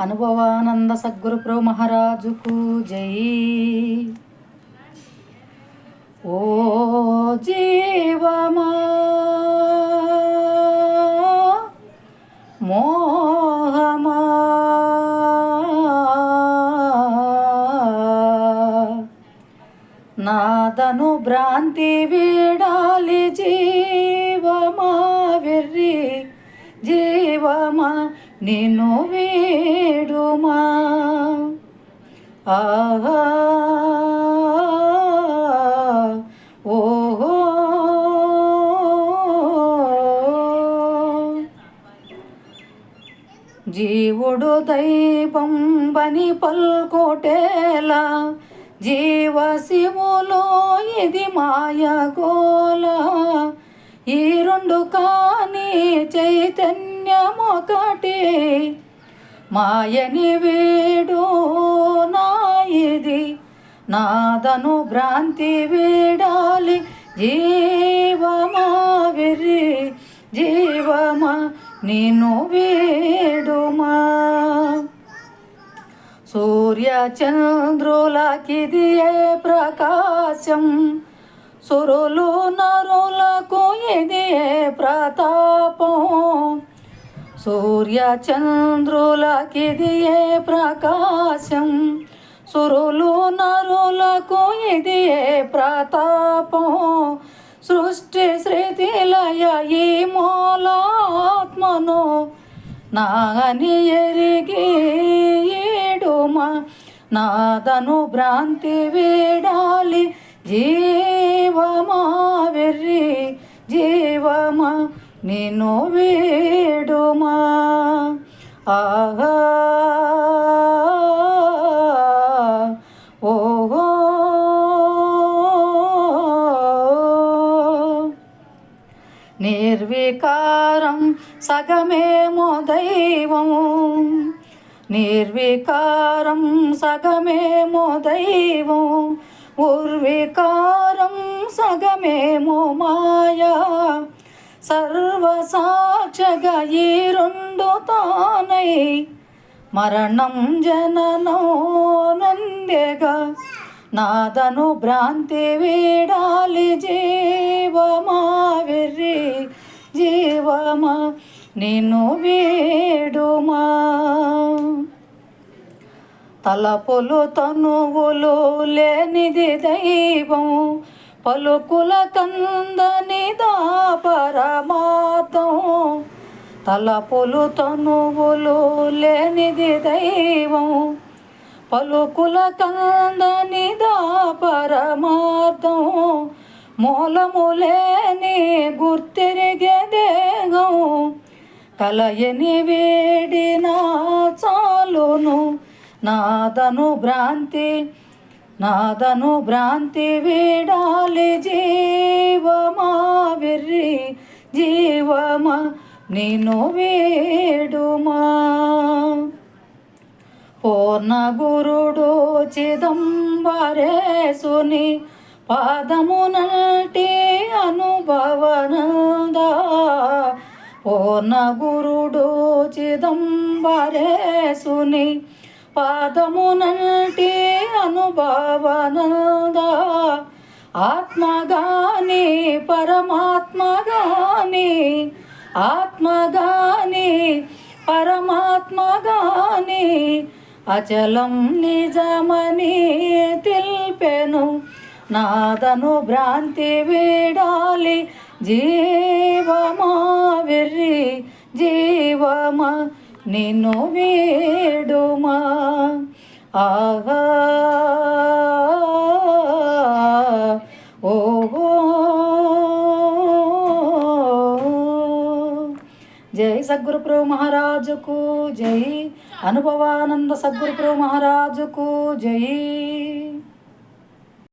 Anubhavananda Sadhguru pro మహారాజుకు జై. ఓ జీవమా మోహమా నాదను భ్రాంతి వీడాలి జీవమా వెర్రి జీవమా నిన్ను వేడుమా? ఆహా. ఓహో. జీవుడు దైవం బని పల్కోటేలా జీవశివులో ఇది మాయగోల ఈ రెండు కాని చైతన్యమొకటి మాయని వీడు నా నాదను భ్రాంతి వీడాలి. జీవమా విరి జీవమా నిన్ను వీడుమా. సూర్య చంద్రులకిది ఏ ప్రకాశం? సురులు నరులకు ఇది ఏ ప్రతాపం? సూర్య చంద్రులకిది ఏ ప్రకాశం సురులు నరులకు ఇది ఏ ప్రతాపం. సృష్టి శృతిలయ ఈ మూలాత్మను నాగని ఎరిగి ఏడుమా నాదను భ్రాంతి వీడాలి జీవమా. నిన్ను వీడుమా ఆహా ఓహో నిర్వికారం సగమేమో దైవం నిర్వికారం సగమేమో దైవం ఉర్వికారం సగమేమో మాయా సర్వసాక్షగా ఈ రెండు తానై మరణం జననం నందెగా నాదను భ్రాంతి వీడాలి జీవమా వెర్రి జీవమా నిన్ను వీడుమా. తలపులు తనువులు లేనిది దైవం పలుకుల కందని పరమాతం తలపులు తనువులు లేనిది దైవం. పలుకుల కందని పరమార్థం. మూలములేని గుర్తిరిగే దేగం కలయని నా చాలును నాదను భ్రాంతి నాదను భ్రాంతి వీడాలి జీవమా వెర్రి జీవమా నేను వేడుమా. పూర్ణ గురుడు చిదంబరేసుని పాదమునంటి అనుభవనందా. పూర్ణ గురుడు చిదంబరేసుని పాదమునంటి అనుభవనందా. ఆత్మగాని పరమాత్మగాని ఆత్మగాని పరమాత్మగాని. అచలం నిజమని తెలిపెను. నాదను భ్రాంతి వీడాలి. జీవమా వెర్రి జీవమా నిన్ను వేడుమా? ఆహా. ఓహో. జై సద్గురుప్రభు మహారాజుకు జై. అనుభవానంద సద్గురుప్రభు మహారాజుకు జై.